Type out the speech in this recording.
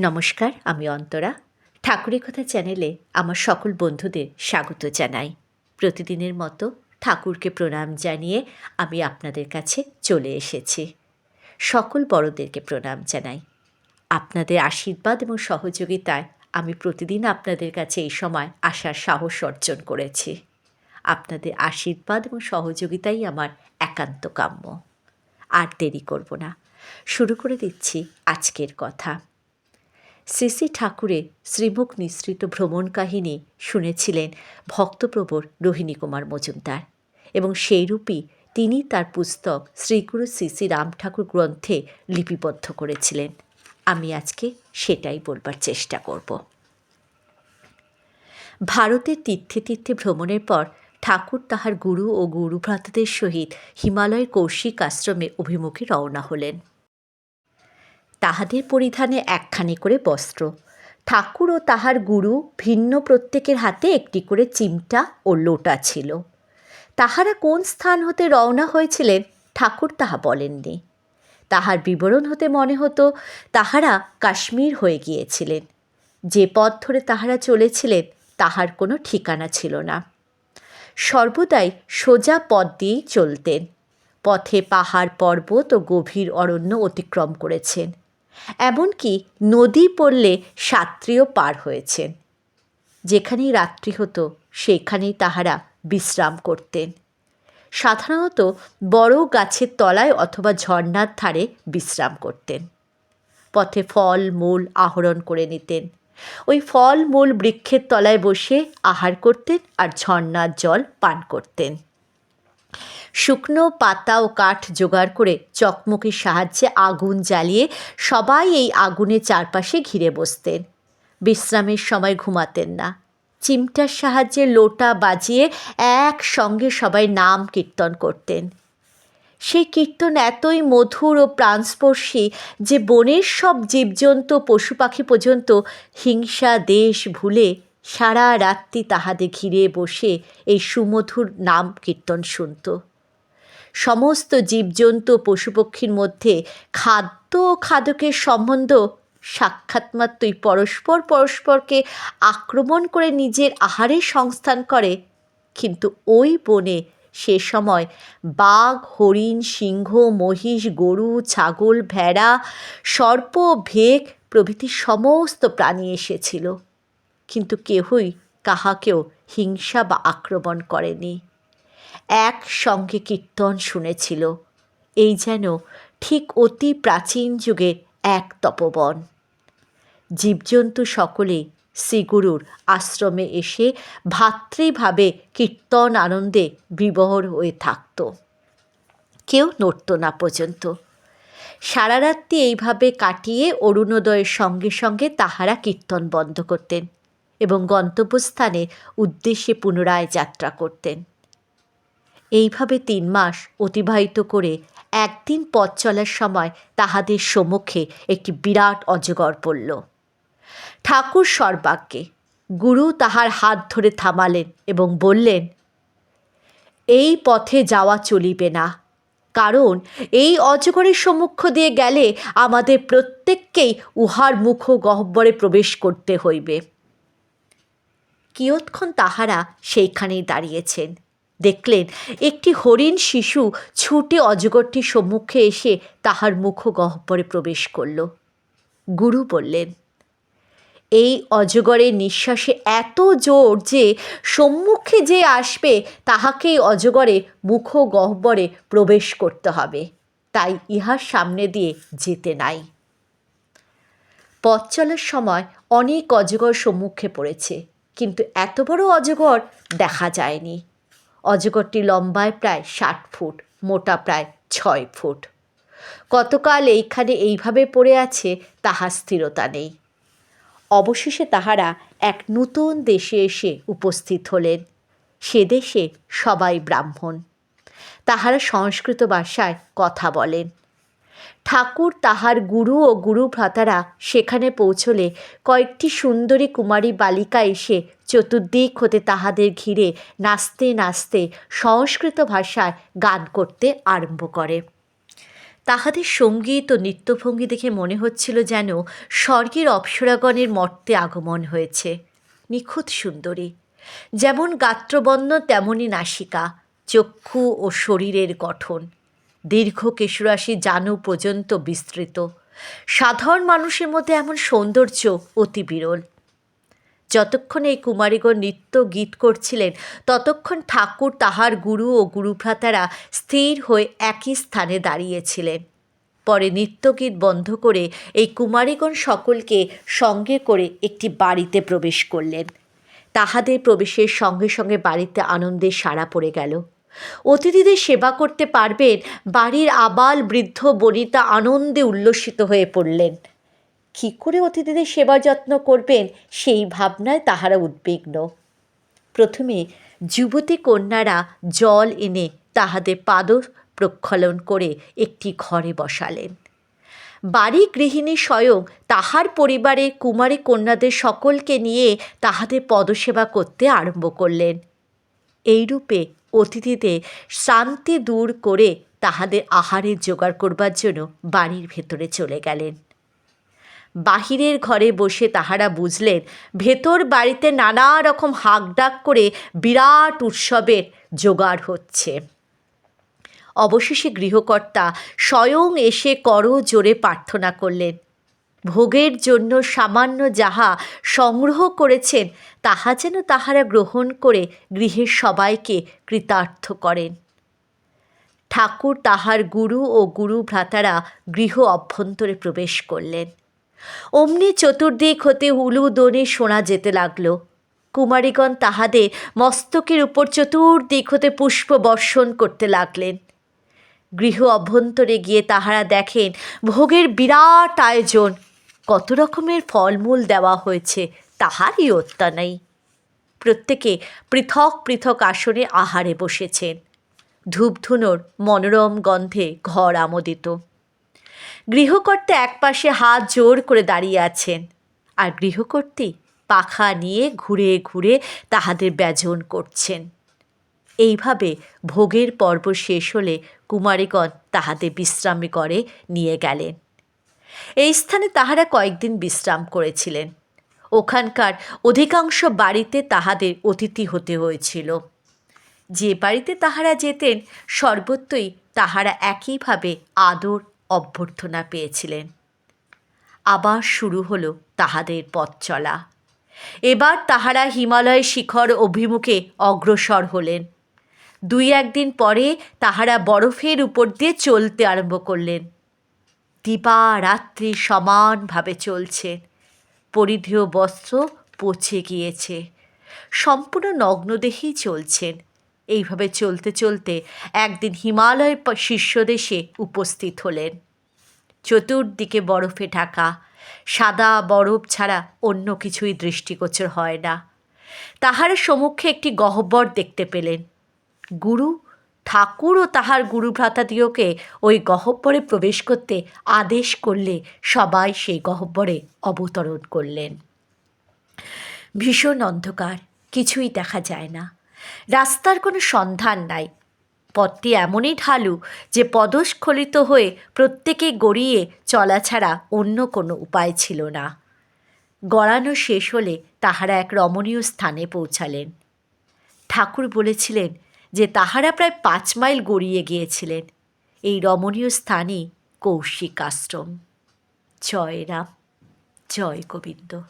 নমস্কার, আমি অন্তরা। ঠাকুরের কথা চ্যানেলে আমার সকল বন্ধুদের স্বাগত জানাই। প্রতিদিনের মতো ঠাকুরকে প্রণাম জানিয়ে আমি আপনাদের কাছে চলে এসেছি। সকল বড়দেরকে প্রণাম জানাই। আপনাদের আশীর্বাদ এবং সহযোগিতায় আমি প্রতিদিন আপনাদের কাছে এই সময় আসার সাহস অর্জন করেছি। আপনাদের আশীর্বাদ এবং সহযোগিতাই আমার একান্ত কাম্য। আর দেরি করব না। শুরু করে দিচ্ছি আজকের কথা। শ্রী ঠাকুরের শ্রীমুখ নিঃসৃত ভ্রমণ কাহিনী শুনেছিলেন ভক্তপ্রবর রোহিণী কুমার মজুমদার। এবং সেইরূপই তিনি তার পুস্তক শ্রীগুরু শ্রী শ্রী রাম ঠাকুর গ্রন্থে লিপিবদ্ধ করেছিলেন। আমি আজকে সেটাই বলবার চেষ্টা করব। ভারতের তীর্থে তীর্থে ভ্রমণের পর ঠাকুর তাহার গুরু ও গুরুভ্রাতাদের সহিত হিমালয়ের কৌশিক আশ্রমে অভিমুখে রওনা হলেন। তাহাদের পরিধানে একখানি করে বস্ত্র। ঠাকুর ও তাহার গুরু ভিন্ন প্রত্যেকের হাতে একটি করে চিমটা ও লোটা ছিল। তাহারা কোন স্থান হতে রওনা হয়েছিলেন ঠাকুর তাহা বলেননি। তাহার বিবরণ হতে মনে হতো তাহারা কাশ্মীর হয়ে গিয়েছিলেন। যে পথ ধরে তাহারা চলেছিলেন তাহার কোনো ঠিকানা ছিল না। সর্বদাই সোজা পথ দিয়েই চলতেন। পথে পাহাড়, পর্বত ও গভীর অরণ্য অতিক্রম করেছেন। এমনকি নদী পড়লে সাত্রীও পার হয়েছেন। যেখানেই রাত্রি হতো, সেখানেই তাহারা বিশ্রাম করতেন। সাধারণত বড় গাছের তলায় অথবা ঝর্ণার ধারে বিশ্রাম করতেন। পথে ফল, মূল আহরণ করে নিতেন। ওই ফল, মূল বৃক্ষের তলায় বসে আহার করতেন আর ঝর্ণার জল পান করতেন। শুকনো পাতা ও কাঠ জোগাড় করে চকমকির সাহায্যে আগুন জ্বালিয়ে সবাই এই আগুনের চারপাশে ঘিরে বসতেন। বিশ্রামের সময় ঘুমাতেন না। চিমটার সাহায্যে লোটা বাজিয়ে একসঙ্গে সবাই নাম কীর্তন করতেন। সেই কীর্তন এতই মধুর ও প্রাণস্পর্শী যে বনের সব জীবজন্তু, পশু পাখি পর্যন্ত হিংসা, দেশ ভুলে সারা রাত্রি তাহাদের ঘিরে বসে এই সুমধুর নাম কীর্তন শুনত। সমস্ত জীবজন্তু পশুপক্ষীর মধ্যে খাদ্য ও খাদকের সম্বন্ধ সাক্ষাৎ মাত্রই পরস্পর পরস্পরকে আক্রমণ করে নিজের আহারে সংস্থান করে, কিন্তু ওই বনে সে সময় বাঘ, হরিণ, সিংহ, মহিষ, গরু, ছাগল, ভেড়া, সর্প, ভেক প্রভৃতি সমস্ত প্রাণী এসেছিল। কিন্তু কেহই কাহাকেও হিংসা বা আক্রমণ করেনি। একসঙ্গে কীর্তন শুনেছিল, এই যেন ঠিক অতি প্রাচীন যুগের এক তপবন। জীবজন্তু সকলেই শ্রীগুরুর আশ্রমে এসে ভাতৃভাবে কীর্তন আনন্দে বিবহর হয়ে থাকত। কেউ নড়ত না পর্যন্ত। সারা রাত্রি এইভাবে কাটিয়ে অরুণোদয়ের সঙ্গে সঙ্গে তাহারা কীর্তন বন্ধ করতেন। এবং গন্তব্যস্থানে উদ্দেশ্যে পুনরায় যাত্রা করতেন। এইভাবে তিন মাস অতিবাহিত করে একদিন পথ চলার সময় তাহাদের সম্মুখে একটি বিরাট অজগর পড়ল। ঠাকুর সর্বাগ্যে গুরু তাহার হাত ধরে থামালেন এবং বললেন, এই পথে যাওয়া চলিবে না। কারণ এই অজগরের সম্মুখ দিয়ে গেলে আমাদের প্রত্যেককেই উহার মুখ গহ্বরে প্রবেশ করতে হইবে। কিয়ৎক্ষণ তাহারা সেইখানেই দাঁড়িয়েছেন। দেখলেন, একটি হরিণ শিশু ছুটে অজগরটির সম্মুখে এসে তাহার মুখ গহ্বরে প্রবেশ করল। গুরু বললেন, এই অজগরের নিঃশ্বাসে এত জোর যে সম্মুখে যে আসবে, তাহাকেই অজগরে মুখ গহ্বরে প্রবেশ করতে হবে। তাই ইহার সামনে দিয়ে যেতে নাই। পথ চলার সময় অনেক অজগর সম্মুখে পড়েছে। কিন্তু এত বড় অজগর দেখা যায়নি। অজগরটি লম্বায় প্রায় ষাট ফুট, মোটা প্রায় ছয় ফুট। কতকাল এইখানে এইভাবে পড়ে আছে তাহার স্থিরতা নেই। অবশেষে তাহারা এক নূতন দেশে এসে উপস্থিত হলেন। সে দেশে সবাই ব্রাহ্মণ। তাহারা সংস্কৃত ভাষায় কথা বলেন। ঠাকুর তাহার গুরু ও গুরু ভ্রাতারা সেখানে পৌঁছলে কয়েকটি সুন্দরী কুমারী বালিকা এসে চতুর্দিক হতে তাহাদের ঘিরে নাচতে নাচতে সংস্কৃত ভাষায় গান করতে আরম্ভ করে। তাহাদের সংগীত ও নৃত্যভঙ্গি দেখে মনে হচ্ছিল যেন স্বর্গের অপ্সরাগণের মর্তে আগমন হয়েছে। নিখুঁত সুন্দরী, যেমন গাত্রবর্ণ তেমনই নাসিকা, চক্ষু ও শরীরের গঠন। দীর্ঘ কেশুরাশি জানু পর্যন্ত বিস্তৃত। সাধারণ মানুষের মধ্যে এমন সৌন্দর্য অতি বিরল। যতক্ষণ এই কুমারীগণ নৃত্য গীত করছিলেন, ততক্ষণ ঠাকুর তাহার গুরু ও গুরুভ্রাতারা স্থির হয়ে একই স্থানে দাঁড়িয়েছিলেন। পরে নৃত্যগীত বন্ধ করে এই কুমারীগণ সকলকে সঙ্গে করে একটি বাড়িতে প্রবেশ করলেন। তাহাদের প্রবেশের সঙ্গে সঙ্গে বাড়িতে আনন্দের সাড়া পড়ে গেল। অতিথিদের সেবা করতে পারবেন বাড়ির আবাল বৃদ্ধ বনিতা আনন্দে উল্লসিত হয়ে পড়লেন। কী করে অতিথিদের সেবা যত্ন করবেন সেই ভাবনায় তাহারা উদ্বিগ্ন। প্রথমে যুবতী কন্যারা জল এনে তাহাদের পাদ প্রক্ষালন করে একটি ঘরে বসালেন। বাড়ি গৃহিণী স্বয়ং তাহার পরিবারে কুমারী কন্যাদের সকলকে নিয়ে তাহাদের পদসেবা করতে আরম্ভ করলেন। এইরূপে অতিথিদের শান্তি দূর করে তাহাদের আহারের জোগাড় করবার জন্য বাড়ির ভেতরে চলে গেলেন। বাহিরের ঘরে বসে তাহারা বুঝলেন, ভেতর বাড়িতে নানা রকম হাঁকডাক করে বিরাট উৎসবের জোগাড় হচ্ছে। অবশেষে গৃহকর্তা স্বয়ং এসে করো জোরে প্রার্থনা করলেন ভোগের জন্য সামান্য যাহা সংগ্রহ করেছেন, তাহা যেন তাহারা গ্রহণ করে গৃহের সবাইকে কৃতার্থ করেন। ঠাকুর তাহার গুরু ও গুরু ভ্রাতারা গৃহ অভ্যন্তরে প্রবেশ করলেন। অমনি চতুর্দিক হতে উলু দনে শোনা যেতে লাগল। কুমারীগণ তাহাদের মস্তকের উপর চতুর্দিক হতে পুষ্প বর্ষণ করতে লাগলেন। গৃহ অভ্যন্তরে গিয়ে তাহারা দেখেন, ভোগের বিরাট আয়োজন কত রকমের ফলমূল দেওয়া হয়েছে তাহারই অত্যা নেই। প্রত্যেকে পৃথক পৃথক আসনে আহারে বসেছেন। ধূপধুনোর মনোরম গন্ধে ঘর আমোদিত। গৃহকর্তা একপাশে হাত জোর করে দাঁড়িয়ে আছেন আর গৃহকর্ত্রী পাখা নিয়ে ঘুরে ঘুরে তাহাদের ব্যজন করছেন। এইভাবে ভোগের পর্ব শেষ হলে কুমারীগণ তাহাদের বিশ্রামে করে নিয়ে গেলেন। এই স্থানে তাহারা কয়েকদিন বিশ্রাম করেছিলেন। ওখানকার অধিকাংশ বাড়িতে তাহাদের অতিথি হতে হয়েছিল। যে বাড়িতে তাহারা যেতেন, সর্বত্রই তাহারা একইভাবে আদর অভ্যর্থনা পেয়েছিলেন। আবার শুরু হলো তাহাদের পথ চলা। এবার তাহারা হিমালয় শিখর অভিমুখে অগ্রসর হলেন। দুই একদিন পরে তাহারা বরফের উপর দিয়ে চলতে আরম্ভ করলেন। দিবা রাত্রি সমানভাবে চলছে। পরিধেয় বস্ত্র পচে গিয়েছে। সম্পূর্ণ নগ্নদেহেই চলছেন। এইভাবে চলতে চলতে একদিন হিমালয় প- শীর্ষদেশে উপস্থিত হলেন। চতুর্দিকে বরফে ঢাকা। সাদা বরফ ছাড়া অন্য কিছুই দৃষ্টিগোচর হয় না। তাহার সম্মুখে একটি গহ্বর দেখতে পেলেন। গুরু ঠাকুর ও তাহার গুরু ভ্রাতাদিওকে ওই গহ্বরে প্রবেশ করতে আদেশ করলে সবাই সেই গহ্বরে অবতরণ করলেন। ভীষণ অন্ধকার, কিছুই দেখা যায় না। রাস্তার কোনো সন্ধান নাই। পথটি এমনই ঢালু যে পদস্খলিত হয়ে প্রত্যেকে গড়িয়ে চলা ছাড়া অন্য কোনো উপায় ছিল না। গড়ানো শেষ হলে তাহারা এক রমণীয় স্থানে পৌঁছালেন। ঠাকুর বলেছিলেন যে তাহারা প্রায় পাঁচ মাইল গড়িয়ে গিয়েছিলেন। এই রমণীয় স্থানই কৌশিক আশ্রম জয় রাম, জয় গোবিন্দ।